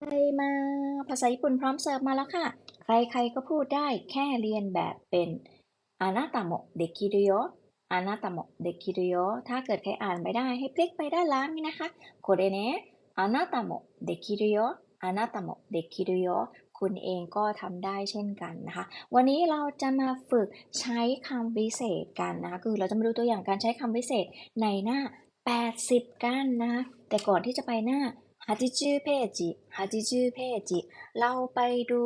ใครมา ภาษาญี่ปุ่นพร้อมเสิร์ฟมาแล้วค่ะ ใครๆก็พูดได้แค่เรียนแบบเป็นอานาตาโมเดคิรุโยอานาตาโมเดคิรุโยถ้าเกิดใครอ่านไม่ได้ให้พลิกไปด้านล่างนี่นะคะโคเรเนะอานาตาโมเดคิรุโยอานาตาโมเดคิรุโยคุณเองก็ทำได้เช่นกันนะคะ วันนี้เราจะมาฝึกใช้คำวิเศษกันนะคะคือเราจะมาดูตัวอย่างการใช้คำวิเศษในหน้า 80 กันนะ แต่ก่อนที่จะไปหน้า 80เพจ80เพจเราไปดู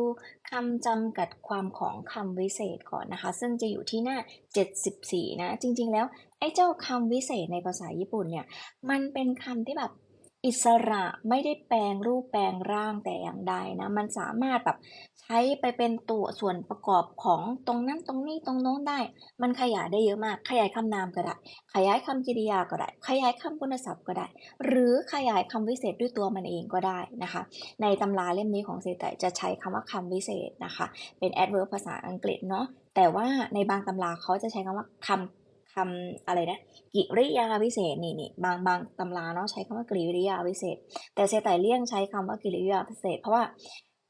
คำจำกัดความของคำวิเศษก่อนนะคะ ซึ่งจะอยู่ที่หน้า 74 นะ จริง ๆ แล้ว ไอ้เจ้าคำวิเศษในภาษาญี่ปุ่นเนี่ย มันเป็นคำที่แบบ อิสระไม่ได้แปลงรูปแปลงร่างแต่อย่างใดนะ มันสามารถแบบใช้ไปเป็นตัวส่วนประกอบของตรงนั้นตรงนี้ตรงโน้นได้ มันขยายได้เยอะมาก ขยายคำนามก็ได้ ขยายคำกริยาก็ได้ ขยายคำคุณศัพท์ก็ได้ หรือขยายคำวิเศษด้วยตัวมันเองก็ได้นะคะ ในตำราเล่มนี้ของเซตจะใช้คำว่าคำวิเศษนะคะ เป็น adverb ภาษาอังกฤษเนาะแต่ว่าในบางตำราเขาจะใช้คำว่าคำ คำอะไรนะกิริยาวิเศษนี่นี่บางบางตำราเนาะใช้คำว่ากิริยาวิเศษ แต่เซไตเลี่ยงใช้คำว่ากิริยาวิเศษ เพราะว่า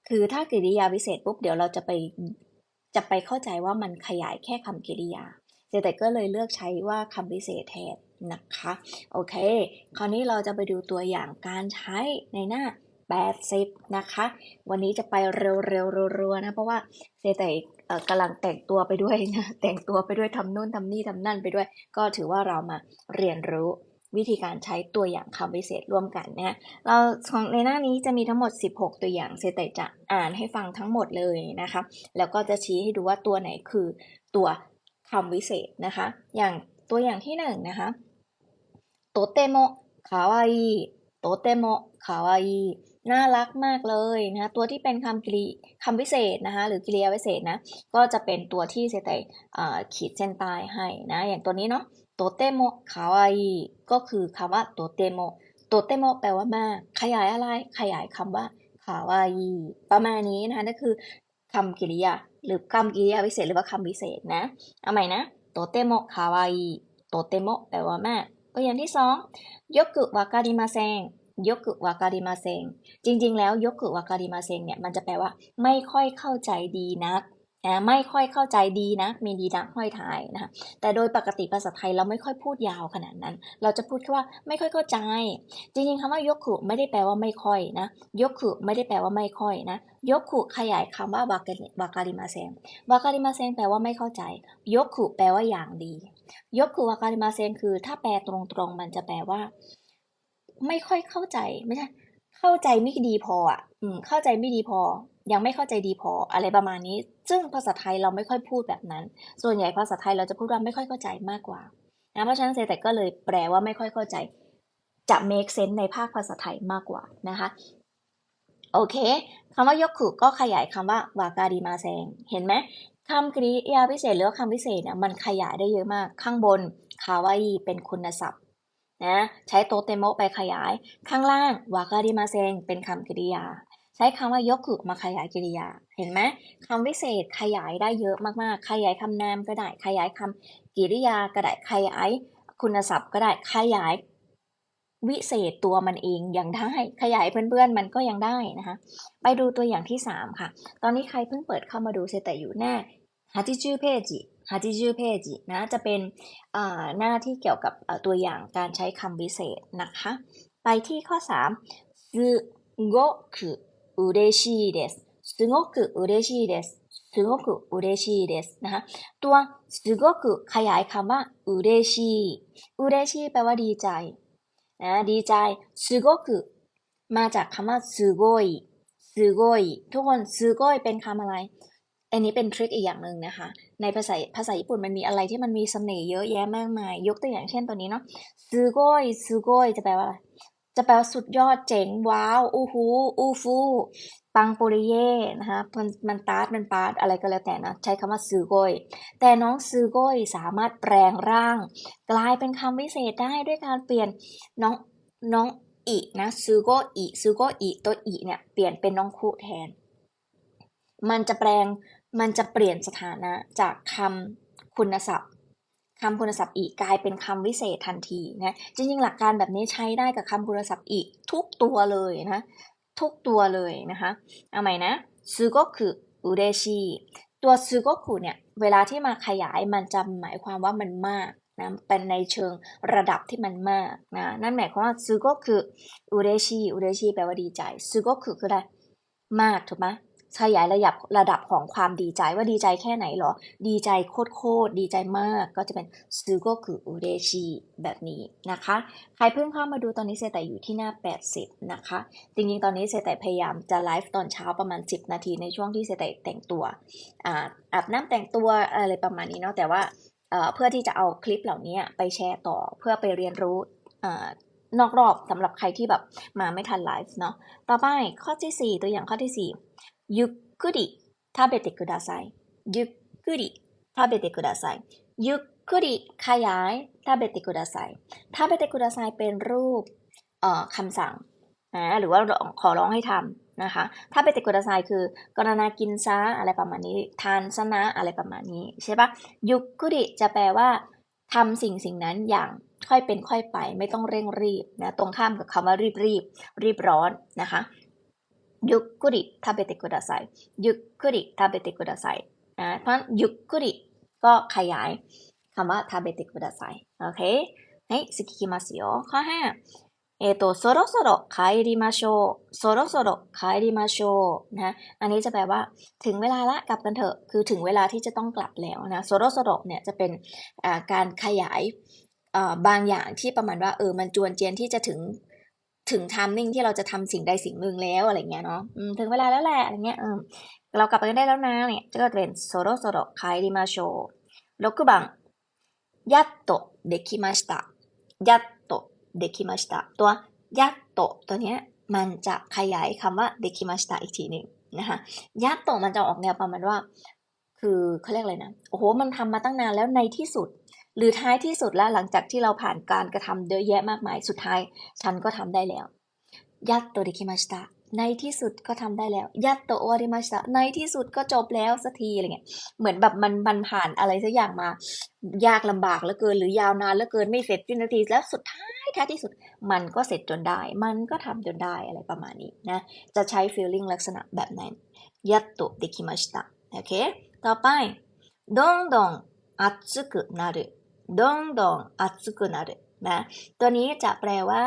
คือถ้ากิริยาวิเศษปุ๊บเดี๋ยวเราจะไปจะไปเข้าใจว่ามันขยายแค่คำกิริยาเจแต่ก็เลยเลือกใช้ว่าคำพิเศษแทนนะคะโอเค คราวนี้เราจะไปดูตัวอย่างการใช้ในหน้า 80 นะคะ วันนี้จะไปเร็วๆรัวๆนะ เพราะว่าเจแต่เอ่อ กำลังแต่งตัวไปด้วยนะแต่งตัวไปด้วยทำนู่นทำนี่ทำนั่นไปด้วย ก็ถือว่าเรามาเรียนรู้วิธีการใช้ตัวอย่างคำพิเศษร่วมกันนะ เราของในหน้านี้จะมีทั้งหมด 16 ตัวอย่างเซตจะอ่านให้ฟังทั้งหมดเลยนะคะ แล้วก็จะชี้ให้ดูว่าตัวไหนคือตัวคำวิเศษนะคะ อย่างตัวอย่างที่หนึ่งนะคะโตเตโมคาวาอิโตเตโมคาวาอิ น่ารักมากเลยนะคะตัวที่เป็นคำกริคำวิเศษนะคะหรือกิริยาวิเศษนะก็จะเป็นตัวที่เซตขีดเส้นใต้ให้นะอย่างตัวนี้เนาะโตเตโมคาวาอิก็คือคำว่าโตเตโมโตเตโมแปลว่ามาก ขยายอะไรขยายคำว่าคาวาอิประมาณนี้นะคะนั่นคือคำกริยาหรือคำกริยาวิเศษหรือว่าคำวิเศษนะเอาใหม่นะโตเตโมคาวาอิโตเตโมแปลว่ามากตัวอย่างที่สองยกกุวาการิมาเซง ยกุวาการิมาเซงจริง ๆ แล้วยกุวาการิมาเซงเนี่ยมันจะแปลว่าไม่ค่อยเข้าใจดีนักนะไม่ค่อยเข้าใจดีนะมีดีนักห้อยท้ายนะคะแต่โดยปกติภาษาไทยเราไม่ค่อยพูดยาวขนาดนั้น เราจะพูดแค่ว่าไม่ค่อยเข้าใจ จริงๆคำว่ายกขุไม่ได้แปลว่าไม่ค่อยนะยกขุไม่ได้แปลว่าไม่ค่อยนะยกขุขยายคำว่าวากาวาการิมาเซงวาการิมาเซงแปลว่าไม่เข้าใจ ยกขุแปลว่าอย่างดี ยกขุวาการิมาเซงคือ ถ้าแปลตรงๆมันจะแปลว่า ไม่ค่อยเข้าใจไม่ใช่เข้าใจไม่ดีพออะอืมเข้าใจไม่ดีพอ ยังไม่เข้าใจดีพออะไรประมาณนี้ ซึ่งภาษาไทยเราไม่ค่อยพูดแบบนั้น ส่วนใหญ่ภาษาไทยเราจะพูดว่าไม่ค่อยเข้าใจมากกว่านะเพราะฉะนั้นเซแต่ก็เลยแปลว่าไม่ค่อยเข้าใจ จะ make sense ในภาคภาษาไทยมากกว่านะคะโอเคคำว่ายกขุก็ขยายคำว่าวาการิมาเซงเห็นไหมคำกริยาพิเศษหรือคำพิเศษเนี่ยมันขยายได้เยอะมากข้างบนคาวาอิเป็นคุณศัพท์ นะใช้โตเตโมไปขยาย ข้างล่างวาการิมาเซงเป็นคำกริยา ใช้คำว่ายกขุมาขยายกริยา เห็นไหมคำวิเศษขยายได้เยอะมากๆ ขยายคำนามก็ได้ขยายคำกริยาก็ได้ขยายคุณศัพท์ก็ได้ขยายวิเศษตัวมันเองยังได้ขยายเพื่อนๆมันก็ยังได้นะคะไปดูตัวอย่างที่ 3 ค่ะ ตอนนี้ใครเพิ่งเปิดเข้ามาดูเซแต่อยู่หน้า80เพจ 80เพจนะ จะเป็นหน้าที่เกี่ยวกับตัวอย่างการใช้คำวิเศษนะคะ ไปที่ข้อ3すごく嬉しいですすごく嬉しいですすごく嬉しいですนะคะ ตัวすごくขยายคำว่า嬉しい嬉しいแปลว่าดีใจ นะดีใจすごくมาจากคำว่าすごいすごいทุกคนすごいเป็นคำอะไร อันนี้เป็นทริคอีกอย่างหนึ่งนะคะ ในภาษาภาษาญี่ปุ่นมันมีอะไรที่มันมีเสน่ห์เยอะแยะมากมาย ยกตัวอย่างเช่นตัวนี้เนาะซูโกยซูโกยจะแปลว่าจะแปลว่าสุดยอดเจ๋งว้าวอู้ฮูอู้ฟูปังปุริเย่นะคะมันมันตาร์ดมันปาร์ดอะไรก็แล้วแต่นะ ใช้คำว่าซูโกยแต่น้องซูโกยสามารถแปลงร่าง กลายเป็นคำวิเศษได้ด้วยการเปลี่ยนน้องน้องอีนะซูโกอีซูโกอีตัวอีเนี่ยเปลี่ยนเป็นน้องคู่แทน มันจะแปลง มันจะเปลี่ยนสถานะจากคำคุณศัพท์คำคุณศัพท์อีกกลายเป็นคำวิเศษทันทีนะจริงๆหลักการแบบนี้ใช้ได้กับคำคุณศัพท์อีกทุกตัวเลยนะทุกตัวเลยนะคะเอาใหม่นะซูก็คืออุเดชิตัวซูก็คือเนี่ยเวลาที่มาขยายมันจะหมายความว่ามันมากนะเป็นในเชิงระดับที่มันมากนะนั่นหมายความว่าซูก็คืออุเดชิอุเดชิแปลว่าดีใจซูก็คืคืออะไรมากถูกไหม ขยายระดับระดับของความดีใจว่าดีใจแค่ไหนหรอ ดีใจโคตรโคตรดีใจมากก็จะเป็นซูโกคุอุเรชิแบบนี้นะคะ ใครเพิ่งเข้ามาดูตอนนี้เซแต่อยู่ที่หน้า 80 นะคะ จริงๆ ตอนนี้เซแต่พยายามจะไลฟ์ตอนเช้าประมาณ 10 นาทีในช่วงที่เซแต่แต่งตัวอาอาบน้ำแต่งตัวอะไรประมาณนี้เนาะแต่ว่าเพื่อที่จะเอาคลิปเหล่านี้ไปแชร์ต่อเพื่อไปเรียนรู้นอกรอบสำหรับใครที่แบบมาไม่ทันไลฟ์เนาะ ต่อไปข้อที่ 4 ตัวอย่างข้อที่ 4ゆっくり食べてください。ゆっくり食べてください。ゆっくりขยาย食べてください。食べてくださいเป็นรูปเอ่อคำสั่งนะหรือว่าขอร้องให้ทำนะคะถ้าเบติกุดาไซคือกรณากินซะอะไรประมาณนี้ ทานซะนะอะไรประมาณนี้ใช่ปะยุกุริจะแปลว่าทำสิ่งสิ่งนั้นอย่างค่อยเป็นค่อยไป ไม่ต้องเร่งรีบนะตรงข้ามกับคำว่ารีบรีบรีบร้อนนะคะ ยุกุริทาเบติกุดาไซยุกุริทาเบติกุดาไซนะเพราะยุกุริก็ขยายคำว่าทาเบติกุดาไซโอเคはい次いきますよข้อห้าえっ、と、そろそろ帰りましょう。そろそろ帰りましょうนะ อันนี้จะแปลว่า ถึงเวลาละกลับกันเถอะ คือถึงเวลาที่จะต้องกลับแล้วนะโซโรโซโรเนี่ยจะเป็นการขยายบางอย่างที่ประมาณว่าเออ มันจวนเจียนที่จะถึง ถึงทามมิ่งที่เราจะทำสิ่งใดสิ่งหนึ่งแล้วอะไรเงี้ยเนาะถึงเวลาแล้วแหละอะไรเงี้ยเออเรากลับไปกันได้แล้วนะเนี่ยก็จะเป็นโซโรโซโร帰りましょう6番やっとできましたやっとเดคิมาสตาตัวยัตโตตัวเนี้ยมันจะขยายคำว่าเดคิมาสตาอีกทีหนึ่งนะคะยัตโตมันจะออกแนวประมาณว่า คือเขาเรียกอะไรนะโอ้โหมันทำมาตั้งนานแล้วในที่สุด หรือท้ายที่สุดแล้วหลังจากที่เราผ่านการกระทำเยอะแยะมากมายสุดท้าย ฉันก็ทำได้แล้วยัตโตเดคิมาสตาในที่สุดก็ทำได้แล้วยัตโตโอริมาสตาในที่สุดก็จบแล้วสักทีอะไรเงี้ยเหมือนแบบมันมันผ่านอะไรสักอย่างมา ยากลำบากเหลือเกินหรือยาวนานเหลือเกินไม่เสร็จสิ้นนาทีแล้วสุดท้ายท้ายที่สุดมันก็เสร็จจนได้ มันก็ทำจนได้อะไรประมาณนี้นะ จะใช้ feeling ลักษณะแบบนั้นยัตโตเดคิมาชิตะโอเค ต่อไปどんどん熱くなる ดงดงอัตสึกนารุนะ ตัวนี้จะแปลว่า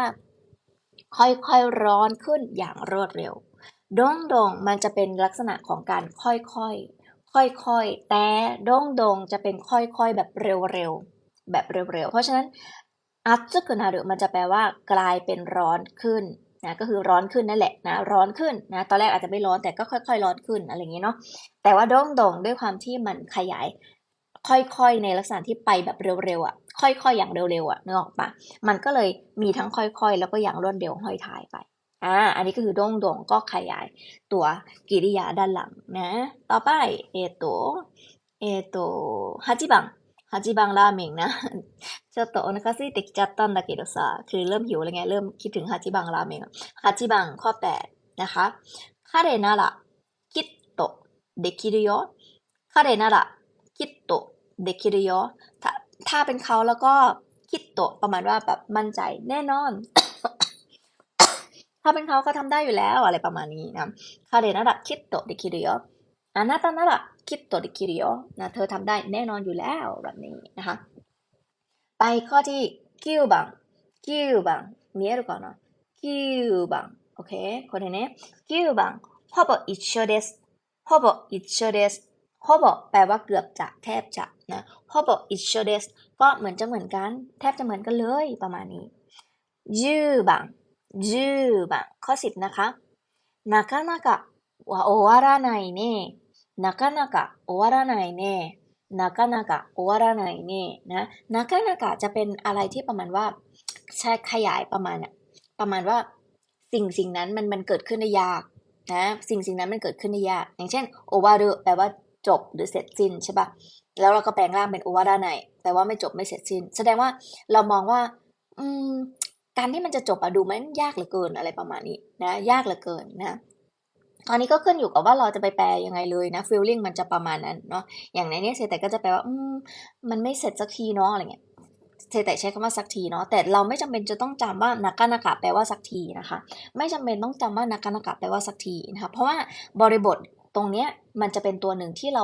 ค่อยๆร้อนขึ้นอย่างรวดเร็วดงดงมันจะเป็นลักษณะของการค่อยๆ ค่อยๆ แต่ดงดงจะเป็นค่อยๆ แบบเร็วๆ แบบเร็วๆ เพราะฉะนั้นอัตสึกนารุมันจะแปลว่ากลายเป็นร้อนขึ้นนะก็คือร้อนขึ้นนั่นแหละนะร้อนขึ้นนะตอนแรกอาจจะไม่ร้อนแต่ก็ค่อย ๆ ร้อนขึ้นอะไรอย่างนี้เนาะแต่ว่าด้งดงด้วยความที่มันขยาย ค่อยๆ ในลักษณะที่ไปแบบเร็วๆอ่ะค่อยๆ อย่างเร็วๆอ่ะนึกออกปะมันก็เลยมีทั้งค่อยๆ แล้วก็อย่างรวดเร็วห้อยท้ายไปอ่าอันนี้ก็คือดงดงก็ขยายตัวกิริยาด้านหลังนะ ต่อไปเอโตเอโตฮัจิบัง8番ラーメンนะちょっとお腹空いてきちゃったんだけどさคือเริ่มหิวแล้วไงเริ่มคิดถึง8番ราเมง8番ข้อ8นะคะ彼ならきっとできるよ彼ならきっと できるよถ้าถ้าเป็นเขาแล้วก็คิดโตประมาณว่าแบบมั่นใจแน่นอน ถ้าเป็นเขาก็ทำได้อยู่แล้วอะไรประมาณนี้นะ彼ならきっとできるよあなたならคิดตัวดิคิริโอนะเธอทำได้แน่นอนอยู่แล้วแบบนี้นะคะ ไปข้อที่คิวบังคิวบังมีอะไรก่อนนะคิวบังโอเคคนนี้คิวบังほぼ一緒ですほぼ一緒ですほぼแปลว่าเกือบจะแทบจะ นะほぼ一緒ですก็เหมือนจะเหมือนกัน แทบจะเหมือนกันเลยประมาณนี้10番10番ข้อ10นะคะなかなかは終わらないねなかなか終わらないねなかなか終わらないねนะนาคานาจะเป็นอะไรที่ประมาณว่าใช้ขยายประมาณน่ะประมาณว่า สิ่งสิ่งนั้นมันมันเกิดขึ้นได้ยากนะสิ่งสิ่งนั้นมันเกิดขึ้นได้ยากอย่างเช่นโอวารุแปลว่าจบหรือเสร็จสิ้นใช่ปะ แล้วเราก็แปลงร่างเป็นโอวาระไนแปลว่าไม่จบไม่เสร็จสิ้น แสดงว่าเรามองว่า อืม การที่มันจะจบอะดูมันยากเหลือเกินอะไรประมาณนี้นะ ยากเหลือเกินนะตอนนี้ก็ขึ้นอยู่กับว่าเราจะไปแปลยังไงเลยนะ feeling มันจะประมาณนั้นเนาะอย่างในนี้เซแต่ก็จะแปลว่า อืม มันไม่เสร็จสักทีเนาะอะไรเงี้ยเซแต่ใช้คำว่าสักทีเนาะแต่เราไม่จำเป็นจะต้องจำว่านากานากะแปลว่าสักทีนะคะ ไม่จำเป็นต้องจำว่านากานากะแปลว่าสักทีนะคะเพราะว่าบริบทตรงเนี้ยมันจะเป็นตัวหนึ่งที่เรา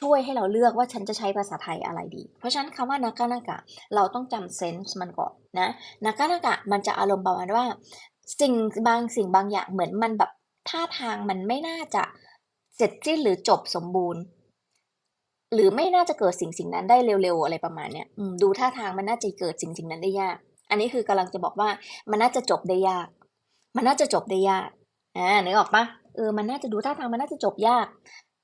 ช่วยให้เราเลือกว่าฉันจะใช้ภาษาไทยอะไรดี เพราะฉะนั้นคำว่านากานากะ เราต้องจำเซนส์มันก่อนนะนากานากะมันจะอารมณ์ประมาณว่า สิ่งบางสิ่งบางอย่างเหมือนมันแบบท่าทางมันไม่น่าจะเสร็จสิ้นหรือจบสมบูรณ์ หรือไม่น่าจะเกิดสิ่งสิ่งนั้นได้เร็วๆอะไรประมาณเนี้ยดูท่าทางมันน่าจะเกิดสิ่งสิ่งนั้นได้ยาก อันนี้คือกำลังจะบอกว่ามันน่าจะจบได้ยาก มันน่าจะจบได้ยากอ่านึกออกปะเออมันน่าจะดูท่าทางมันน่าจะจบยาก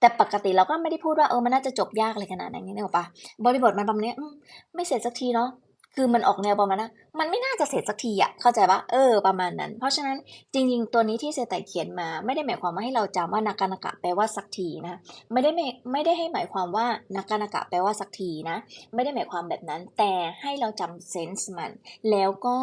แต่ปกติเราก็ไม่ได้พูดว่าเออมันน่าจะจบยากอะไรขนาดนั้นนี่เนอะปะบริบทมันประมาณนี้ไม่เสร็จสักทีเนาะ คือมันออกแนวประมาณนั้นมันไม่น่าจะเสร็จสักทีอะเข้าใจปะเออประมาณนั้น เพราะฉะนั้นจริง ๆ ตัวนี้ที่เซตไตเขียนมาไม่ได้หมายความว่าให้เราจำว่านากานากะแปลว่าสักทีนะไม่ได้ไม่ไม่ได้ให้หมายความว่านากานากะแปลว่าสักทีนะ ไม่ได้หมายความแบบนั้น แต่ให้เราจำเซนส์มัน แล้วก็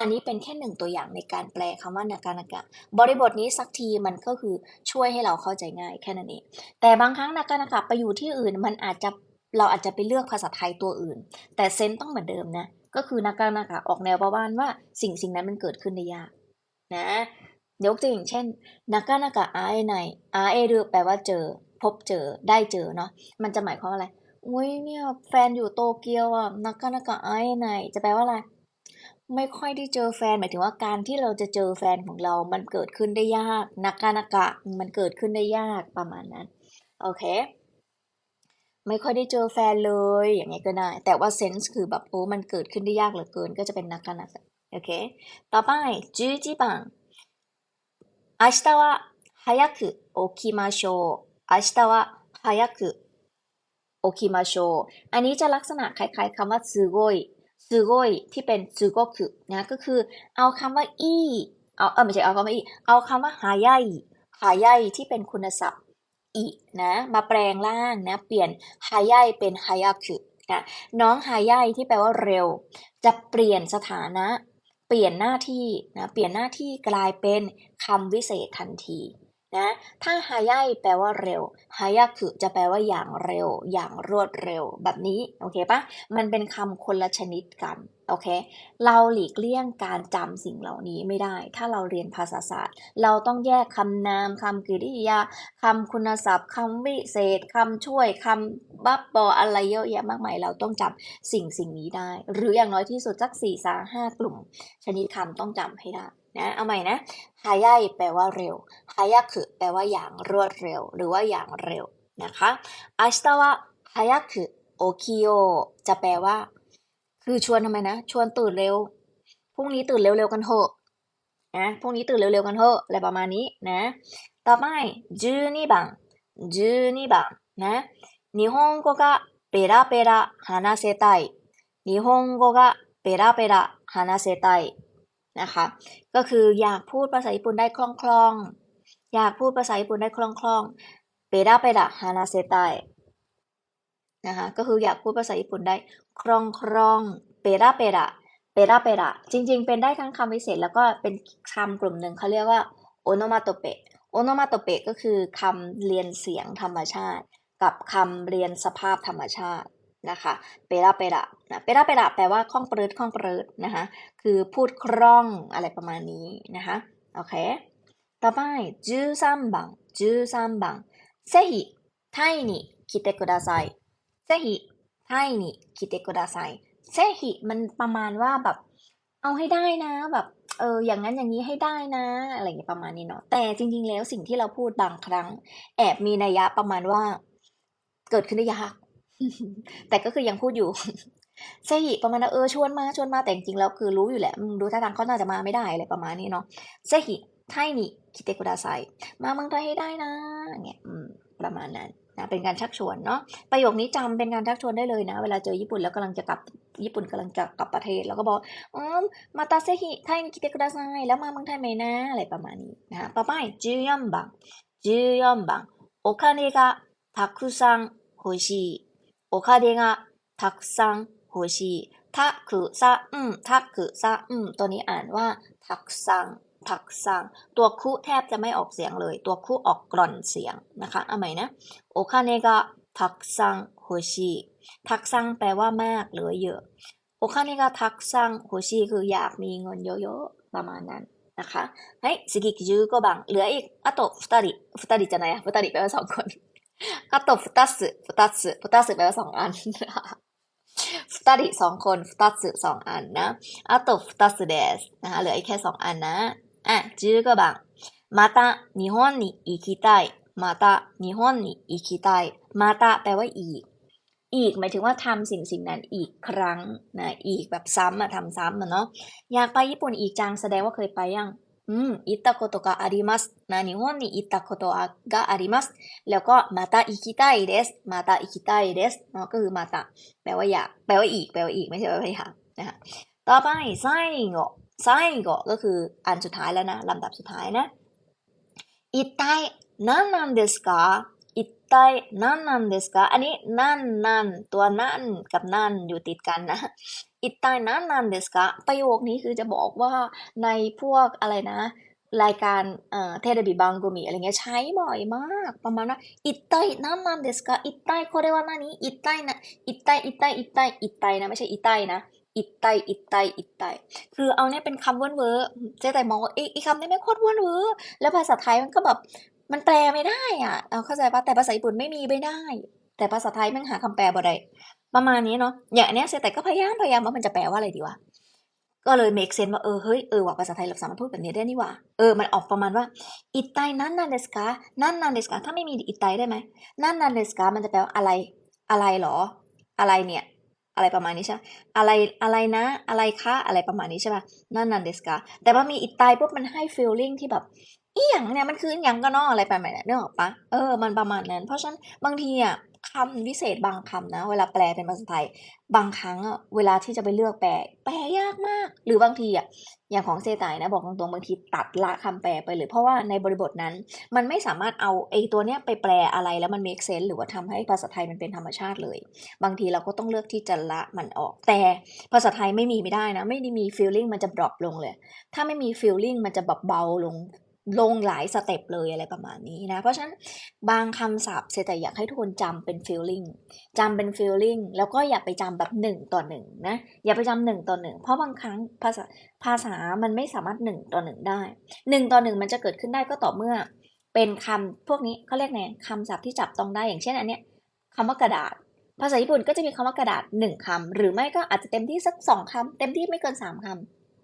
อันนี้เป็นแค่หนึ่งตัวอย่างในการแปลคำว่านากานากะ บริบทนี้สักทีมันก็คือช่วยให้เราเข้าใจง่ายแค่นั้นเองแต่บางครั้งนากานากะไปอยู่ที่อื่นมันอาจจะ เราอาจจะไปเลือกภาษาไทยตัวอื่น แต่เซนส์ต้องเหมือนเดิมนะ ก็คือนากการนากะออกแนวประมาณว่าสิ่งสิ่งนั้นมันเกิดขึ้นได้ยากนะยกตัวอย่างเช่นนากการนากะอาเอไนอาเอรุแปลว่าเจอ พบเจอได้เจอเนาะมันจะหมายความว่าอะไรอุ้ยเนี่ยแฟนอยู่โตเกียวอะนากการนากะอาเอไนจะแปลว่าอะไรไม่ค่อยได้เจอแฟนหมายถึงว่าการที่เราจะเจอแฟนของเรา มันเกิดขึ้นได้ยากนากกานากะมันเกิดขึ้นได้ยากประมาณนั้นโอเค ไม่ค่อยได้เจอแฟนเลย อย่างเงี้ยก็ได้ แต่ว่าเซนส์คือแบบโอ้มันเกิดขึ้นได้ยากเหลือเกิน ก็จะเป็นนากานากะโอเค ต่อไป11番明日は早く起きましょう明日は早く起きましょうอันนี้จะลักษณะคล้ายๆคำว่าすごいすごいที่เป็นすごくนะก็คือเอาคำว่าอีเอาเออไม่ใช่เอาคำว่าอีเอาคำว่าหายายหายายที่เป็นคุณศัพท์ อีนะมาแปลงร่างนะเปลี่ยนฮายายเป็นฮายาคุนะน้องฮายายที่แปลว่าเร็ว จะเปลี่ยนสถานะ เปลี่ยนหน้าที่นะเปลี่ยนหน้าที่กลายเป็นคำวิเศษทันที นะถ้าฮายายแปลว่าเร็วฮายาคุจะแปลว่าอย่างเร็ว อย่างรวดเร็ว แบบนี้ โอเคปะมันเป็นคำคนละชนิดกัน โอเค เราหลีกเลี่ยงการจำสิ่งเหล่านี้ไม่ได้ ถ้าเราเรียนภาษาศาสตร์ เราต้องแยกคำนามคำกริยาคำคุณศัพท์คำวิเศษคำช่วยคำบับบออะไรเยอะแยะมากมาย เราต้องจำสิ่งสิ่งนี้ได้ หรืออย่างน้อยที่สุดสักสี่สาห้ากลุ่ม ชนิดคำต้องจำให้ได้ นะเอาใหม่นะหายายแปลว่าเร็วหายาคือแปลว่าอย่างรวดเร็ว หรือว่าอย่างเร็วนะคะอาชตาวะหายาคือโอคิโอจะแปลว่า คือชวนทำไมนะ ชวนตื่นเร็วพรุ่งนี้ตื่นเร็วๆกันเถอะนะพรุ่งนี้ตื่นเร็วๆกันเถอะอะไรประมาณนี้นะ ต่อไปจูนี่บังจูนี่บังนะนิฮงโกะเปราเปราฮานาเซไตนิฮงโกะเปราเปราฮานาเซไต นะคะ ก็คืออยากพูดภาษาญี่ปุ่นได้คล่องๆ อยากพูดภาษาญี่ปุ่นได้คล่องๆเปราเปราฮานาเซไตนะคะก็คืออยากพูดภาษาญี่ปุ่นได้คล่องคล่องเปราเปราเปราเปราจริง ๆ เป็นได้ทั้งคำวิเศษ แล้วก็เป็นคำกลุ่มหนึ่งเขาเรียกว่าโอโนมาโตเปะโอโนมาโตเปะก็คือคำเรียนเสียงธรรมชาติ กับคำเรียนสภาพธรรมชาติ นะคะเปราเประนะเปราเประแปลว่าคล่องปรืดคล่องปรืดนะคะคือพูดคล่องอะไรประมาณนี้นะคะโอเคต่อไป13แอซ้ำบังจื้อซ้ำบังเซฮิไทยนี่คิเตกุดาไซเซฮิไนี่คิเตกุดาไซเซมันประมาณว่าแบบเอาให้ได้นะแบบเอออย่างนั้นอย่างนี้ให้ได้นะ อะไรอย่างประมาณนี้เนาะแต่จริง ๆ แล้วสิ่งที่เราพูดบางครั้ง แอบมีนัยยะประมาณว่า เกิดขึ้นได้ยาก แต่ก็คือยังพูดอยู่เซฮิประมาณเออชวนมาชวนมาแต่จริงแล้วคือรู้อยู่แหละดูท่าทางเขาน่าจะมาไม่ได้อะไรประมาณนี้เนาะเซฮิไทนี่คิเตกุดาไซมาเมืองไทยให้ได้นะเนี่ยประมาณนั้นนะเป็นการชักชวนเนาะประโยคนี้จำเป็นการชักชวนได้เลยนะ เวลาเจอญี่ปุ่นแล้วกำลังจะกลับญี่ปุ่นกำลังจะกลับประเทศ แล้วก็บอกอืมมาตาเซฮิไทยคิเตกุดาไซแล้วมาเมืองไทยไหมนะอะไรประมาณนี้นะป้าป้ายจืยอนบังจืยอนบังโอคาเนกะทักคุซัง お金がたくさん欲しいทักคือซะอืมทักคือซะอืมตัวนี้อ่านว่าทักซังทักซังตัวคุแทบจะไม่ออกเสียงเลย ตัวคุออกกร่อนเสียงนะคะเอาใหม่นะโอคาเนกะทักซังโฮชิทักซังแปลว่ามากหรือเยอะ โอคาเนกาทักซังโฮชิคืออยากมีเงินเยอะๆ ประมาณนั้นนะคะはい次15番เหลืออีกあと2人2人じゃないや2人แปลว่าสองคน ก็ตบฟุตัสึฟุตัสึฟุตัสึแปลว่าสองอันฟุตาริสองคนฟุตัสึสองอันนะอาตบฟุตัสึเดสนะคะเหลืออีกแค่สองอันนะอะจื้อก็บังมาตะนิฮอนนิอิคิไตมาตะนิฮอนนิอิคิไตมาตะแปลว่าอีก อีกหมายถึงว่าทำสิ่งสิ่งนั้นอีกครั้งนะอีกแบบซ้ำอะทำซ้ำอะเนาะอยากไปญี่ปุ่นอีกจังแสดงว่าเคยไปยัง อืม行ったことがありますนะ日本に行ったことがありますแล้วก็มาตา行きたいですมาตา行きたいですเนาะก็คือมาตาแปลว่าอยากแปลว่าอีกแปลว่าอีกไม่ใช่แปลว่าอยากนะคะต่อไป最後最後ก็คืออันสุดท้ายแล้วนะลำดับสุดท้ายนะ一体何なんですか 一体何なんですかอันนี้นั่นนั่นตัวนั่นกับนั่นอยู่ติดกันนะ一体何なんですかประโยคนี้คือจะบอกว่าในพวกอะไรนะ รายการเอ่อเทเลบิบังกุมิอะไรเงี้ยใช้บ่อยมาก ประมาณว่า一体何なんですか一体これは何一体นะ一体一体一体一体นะไม่ใช่一体นะ一体一体一体คือเอาเนี่ยเป็นคำเว้นเวอร์เจ๊แต่มองว่าไอ้ไอ้คำนี้ไม่โคตรเว้นเวอร์แล้วภาษาไทยมันก็แบบ มันแปลไม่ได้อะเอาเข้าใจปะแต่ภาษาญี่ปุ่นไม่มีไม่ได้ แต่ภาษาไทยม่งหาคำแปลบ่ได้ประมาณนี้เนาะอย่างเนี้ยเซแต่ก็พยายามพยายามว่ามันจะแปลว่าอะไรดีวะก็เลย make sense ว่าเออเฮ้ยเออว่าภาษาไทยเราสามารถพูดแบบนี้ได้นี่ว่าเออมันออกประมาณว่าอิตายนั่นนันเดสกานั่นนันเดสกาถ้าไม่มีอิตายได้ไหมนั่นนันเดสกามันจะแปลว่าอะไรอะไรหรอ อะไรเนี่ย อะไรประมาณนี้ใช่อะไรอะไรนะ อะไรคะอะไรประมาณนี้ใช่ป่ะนั่นนันเดสกาแต่ว่ามีอิตายปุ๊บมันให้ feeling ที่แบบ อีหยังเนี่ยมันคืออหยังก็นออะไรไประมาณนั้นนึกออกปะเออมันประมาณนั้น เพราะฉะนั้นบางทีอะคำวิเศษบางคำนะ เวลาแปลเป็นภาษาไทย บางครั้งอะเวลาที่จะไปเลือกแปล แปลยากมาก หรือบางทีอะอย่างของเซตไตนะ บอกตรงๆบางทีตัดละคำแปลไปเลย เพราะว่าในบริบทนั้น มันไม่สามารถเอาไอ้ตัวเนี้ยไปแปลอะไรแล้วมัน make sense หรือว่าทำให้ภาษาไทยมันเป็นธรรมชาติเลย บางทีเราก็ต้องเลือกที่จะละมันออก แต่ภาษาไทยไม่มีไม่ได้นะ ไม่ได้มี feeling มันจะ drop ลงเลย ถ้าไม่มี feeling มันจะแบบเบาลง ลงหลายสเต็ปเลยอะไรประมาณนี้นะ เพราะฉะนั้นบางคำศัพท์เซแต่อยากให้ทุกคนจำเป็น feeling จำเป็น feeling แล้วก็อย่าไปจำแบบหนึ่งต่อหนึ่งนะ อย่าไปจำหนึ่งต่อหนึ่งเพราะบางครั้งภาษาภาษามันไม่สามารถหนึ่งต่อหนึ่งได้หนึ่งต่อหนึ่งมันจะเกิดขึ้นได้ก็ต่อเมื่อ เป็นคำพวกนี้เขาเรียกไงคำศัพท์ที่จับต้องได้อย่างเช่นอันเนี้ยคำว่ากระดาษ ภาษาญี่ปุ่นก็จะมีคำว่ากระดาษหนึ่งคำหรือไม่ก็อาจจะเต็มที่สักสองคำเต็มที่ไม่เกินสามค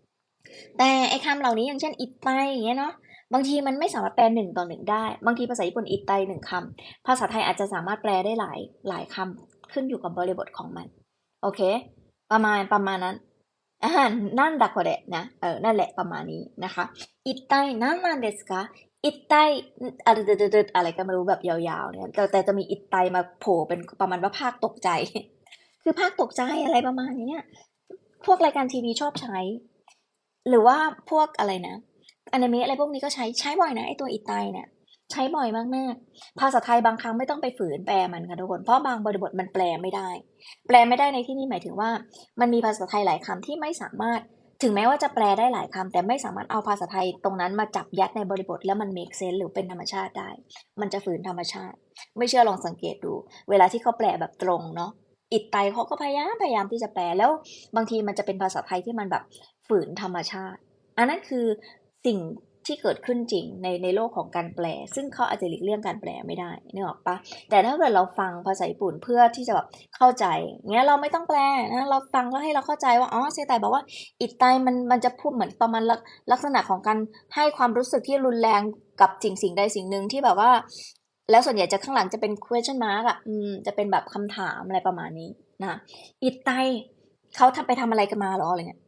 ำแต่ไอ้คำเหล่านี้อย่างเช่นอิตไตอย่างเงี้ยเนาะ บางทีมันไม่สามารถแปลหนึ่งต่อหนึ่งได้ บางทีภาษาญี่ปุ่นอิตไตหนึ่งคำภาษาไทยอาจจะสามารถแปลได้หลายหลายคำขึ้นอยู่กับบริบทของมัน โอเค ประมาณประมาณนั้นอ่านั่นดักโคเดะนะ เออ นั่นแหละประมาณนี้นะคะอิตไตนั่นนั่นเดสกาอิตไตอะไรเดๆอะไรก็ไม่รู้แบบยาวๆ เนี่ยแต่แต่จะมีอิตไตมาโผล่เป็นประมาณว่าภาคตกใจ คือภาคตกใจอะไรประมาณนี้พวกรายการทีวีชอบใช้ หรือว่าพวกอะไรนะ อนิเมะอะไรพวกนี้ก็ใช้ใช้บ่อยนะไอตัวอิตไตเนี่ยใช้บ่อยมากๆ ภาษาไทยบางครั้งไม่ต้องไปฝืนแปลมันค่ะทุกคน เพราะบางบริบทมันแปลไม่ได้ แปลไม่ได้ในที่นี้หมายถึงว่า มันมีภาษาไทยหลายคำที่ไม่สามารถ ถึงแม้ว่าจะแปลได้หลายคำแต่ไม่สามารถเอาภาษาไทยตรงนั้นมาจับยัดในบริบท แล้วมัน make sense หรือเป็นธรรมชาติได้ มันจะฝืนธรรมชาติ ไม่เชื่อลองสังเกตดู เวลาที่เขาแปลแบบตรงเนาะ อิตไตเขาก็พยายามพยายามที่จะแปล แล้วบางทีมันจะเป็นภาษาไทยที่มันแบบฝืนธรรมชาติ อันนั้นคือ สิ่งที่เกิดขึ้นจริงในในโลกของการแปล ซึ่งเขาอาจจะหลีกเลี่ยงการแปลไม่ได้นึกออกปะแต่ถ้าเกิดเราฟังภาษาญี่ปุ่นเพื่อที่จะแบบเข้าใจเงี้ยเราไม่ต้องแปลนะเราฟังแล้วให้เราเข้าใจว่าอ๋อเซไตบอกว่าอิตไตมันมันจะพูดเหมือนประมาณลักษณะของการให้ความรู้สึกที่รุนแรงกับสิ่งสิ่งใดสิ่งหนึ่งที่แบบว่า แล้วส่วนใหญ่จะข้างหลังจะเป็น question mark อะอืมจะเป็นแบบคำถามอะไรประมาณนี้นะอิตไตเขาทำไปทำอะไรกันมาหรออะไรเงี้ย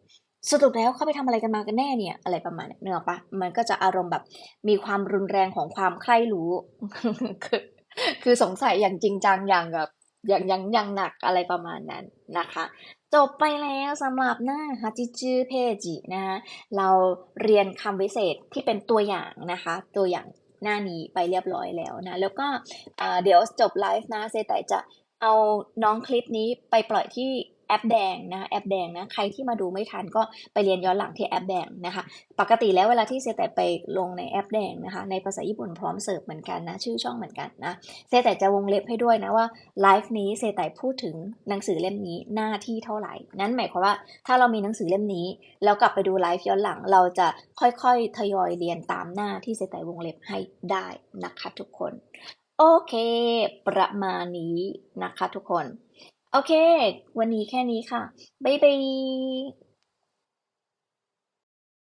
สรุปแล้วเขาไปทำอะไรกันมากันแน่เนี่ย อะไรประมาณเนี้เนอะปะมันก็จะอารมณ์แบบมีความรุนแรงของความใคร่รู้ คือคือสงสัยอย่างจริงจังอย่างแบบอย่างอย่างย่างหนักอะไรประมาณนั้นนะคะ จบไปแล้วสำหรับหน้าฮัจิจืเพจินะคะเราเรียนคำวิเศษที่เป็นตัวอย่างนะคะ ตัวอย่างหน้านี้ไปเรียบร้อยแล้วนะ แล้วก็เดี๋ยวจบไลฟ์นะเซไตจะเอาน้องคลิปนี้ไปปล่อยที่ แอปแดงนะแอปแดงนะใครที่มาดูไม่ทันก็ไปเรียนย้อนหลังที่แอปแดงนะคะปกติแล้วเวลาที่เซแต่ไปลงในแอปแดงนะคะในภาษาญี่ปุ่นพร้อมเสิร์ฟเหมือนกันนะชื่อช่องเหมือนกันนะเซแต่จะวงเล็บให้ด้วยนะว่าไลฟ์นี้เซแต่พูดถึงหนังสือเล่มนี้หน้าที่เท่าไหร่ นั้นหมายความว่าถ้าเรามีหนังสือเล่มนี้ แล้วกลับไปดูไลฟ์ย้อนหลังเราจะค่อยๆ ทยอยเรียนตามหน้าที่เซแต่วงเล็บให้ได้นะคะทุกคน โอเค ประมาณนี้นะคะทุกคน โอเค วันนี้แค่นี้ค่ะ บ๊ายบาย